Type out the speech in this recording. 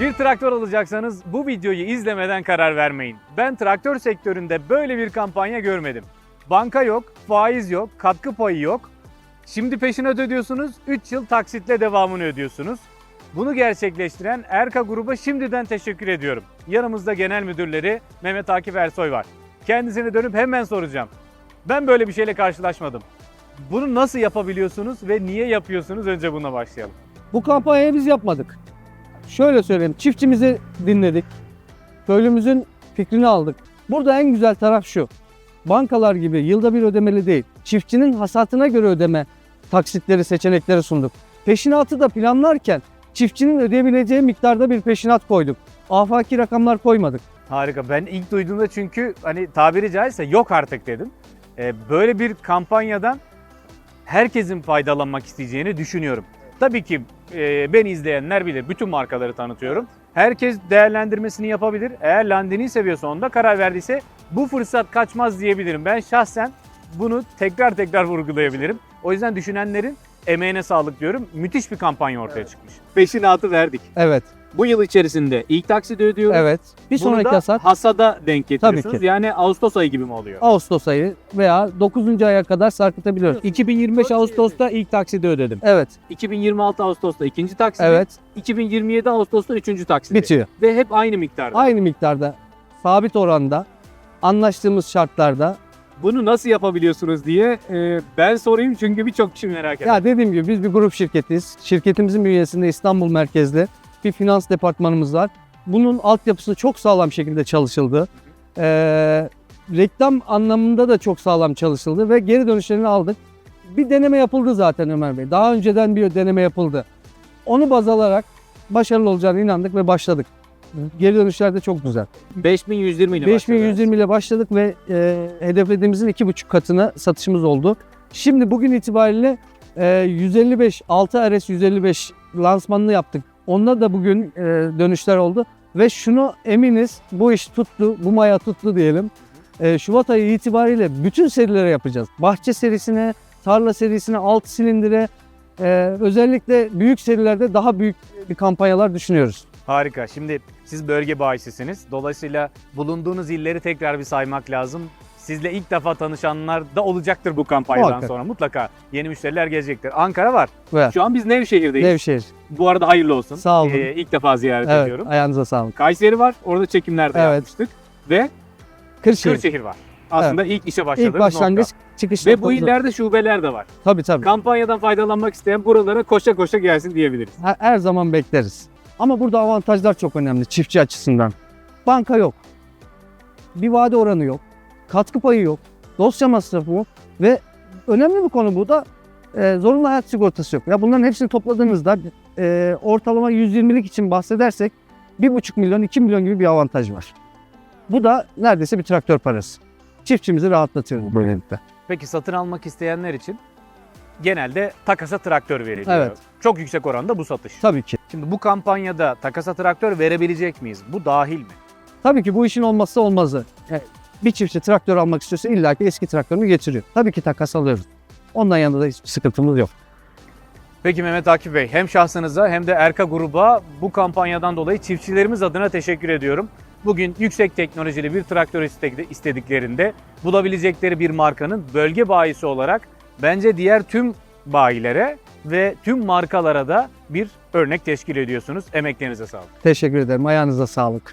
Bir traktör alacaksanız bu videoyu izlemeden karar vermeyin. Ben traktör sektöründe böyle bir kampanya görmedim. Banka yok, faiz yok, katkı payı yok. Şimdi peşinat ödüyorsunuz, 3 yıl taksitle devamını ödüyorsunuz. Bunu gerçekleştiren Erka Gruba şimdiden teşekkür ediyorum. Yanımızda genel müdürleri Mehmet Akif Ersoy var. Kendisine dönüp hemen soracağım. Ben böyle bir şeyle karşılaşmadım. Bunu nasıl yapabiliyorsunuz ve niye yapıyorsunuz? Önce buna başlayalım. Bu kampanyayı biz yapmadık. Şöyle söyleyeyim, çiftçimizi dinledik. Köylümüzün fikrini aldık. Burada en güzel taraf şu. Bankalar gibi yılda bir ödemeli değil. Çiftçinin hasatına göre ödeme taksitleri, seçenekleri sunduk. Peşinatı da planlarken çiftçinin ödeyebileceği miktarda bir peşinat koyduk. Afaki rakamlar koymadık. Harika. Ben ilk duyduğumda çünkü hani tabiri caizse yok artık dedim. Ee, böyle bir kampanyadan herkesin faydalanmak isteyeceğini düşünüyorum. Tabii ki e, beni izleyenler bilir. Bütün markaları tanıtıyorum. Herkes değerlendirmesini yapabilir. Eğer Landini seviyorsa onda karar verdiyse bu fırsat kaçmaz diyebilirim. Ben şahsen bunu tekrar tekrar vurgulayabilirim. O yüzden düşünenlerin emeğine sağlık diyorum. Müthiş bir kampanya ortaya çıkmış. Peşinatı verdik. Evet, Bu yıl içerisinde ilk taksidi ödüyoruz. evet. Bir Bunu sonraki da hasat hasada denk getiriyorsunuz. Tabii ki. Yani Ağustos ayı gibi mi oluyor? Ağustos ayı veya 9. aya kadar sarkıtabiliyoruz. 2025 Ağustos'ta ilk taksidi ödedim. Evet, 2026 Ağustos'ta ikinci taksidi. evet. 2027 Ağustos'ta üçüncü taksidi. Bitiyor. Ve hep aynı miktarda. Aynı miktarda, sabit oranda, anlaştığımız şartlarda Bunu nasıl yapabiliyorsunuz diye e, ben sorayım çünkü birçok kişi merak eder. Ya dediğim gibi biz bir grup şirketiyiz. Şirketimizin bünyesinde İstanbul merkezli bir finans departmanımız var. Bunun altyapısı çok sağlam şekilde çalışıldı. Ee, reklam anlamında da çok sağlam çalışıldı ve geri dönüşlerini aldık. Bir deneme yapıldı zaten Ömer Bey. Daha önceden bir deneme yapıldı. Onu baz alarak başarılı olacağına inandık ve başladık. Geri dönüşler de çok güzel. 5120 ile 5120 ile başladık ve e, hedeflediğimizin iki buçuk katına satışımız oldu. Şimdi bugün itibariyle e, 155 6 RS 155 lansmanını yaptık. Onda da bugün e, dönüşler oldu ve şunu eminiz bu iş tuttu, bu maya tuttu diyelim. E, Şubat ayı itibariyle bütün serilere yapacağız. Bahçe serisine, tarla serisine, alt silindire, e, özellikle büyük serilerde daha büyük bir kampanyalar düşünüyoruz. Harika. Şimdi siz bölge bahisisiniz. Dolayısıyla bulunduğunuz illeri tekrar bir saymak lazım. Sizle ilk defa tanışanlar da olacaktır bu kampanyadan Muhakkak. sonra. Mutlaka yeni müşteriler gelecektir. Ankara var. Ve Şu an biz Nevşehir'deyiz. Nevşehir. Bu arada hayırlı olsun. Sağ olun. Ee, ilk defa ziyaret Evet, ediyorum. ayağınıza sağlık. Kayseri var. Orada çekimler de Evet. yapmıştık. Ve Kırşehir. Kırşehir var. Aslında ilk işe başladığımız İlk başlangıç nokta. çıkış Ve bu illerde şubeler de var. Tabii tabii. Kampanyadan faydalanmak isteyen buralara koşa koşa gelsin diyebiliriz. Her, her zaman bekleriz. Ama burada avantajlar çok önemli çiftçi açısından. Banka yok. Bir vade oranı yok. Katkı payı yok. Dosya masrafı yok. Ve önemli bir konu bu da e, zorunlu hayat sigortası yok. Ya bunların hepsini topladığınızda e, ortalama 120'lik için bahsedersek 1,5 milyon 2 milyon gibi bir avantaj var. Bu da neredeyse bir traktör parası. Çiftçimizi rahatlatıyoruz böylelikle. Peki satın almak isteyenler için genelde takasa traktör veriliyor. Evet. Çok yüksek oranda bu satış. Tabii ki. Şimdi bu kampanyada takasa traktör verebilecek miyiz? Bu dahil mi? Tabii ki bu işin olmazsa olmazı. Yani bir çiftçi traktör almak istiyorsa illaki eski traktörünü getiriyor. Tabii ki takas alıyoruz. Ondan yanında da hiçbir sıkıntımız yok. Peki Mehmet Akif Bey hem şahsınıza hem de Erka gruba bu kampanyadan dolayı çiftçilerimiz adına teşekkür ediyorum. Bugün yüksek teknolojili bir traktör iste- istediklerinde bulabilecekleri bir markanın bölge bayisi olarak bence diğer tüm bayilere ve tüm markalara da bir örnek teşkil ediyorsunuz. Emeklerinize sağlık. Teşekkür ederim. Ayağınıza sağlık.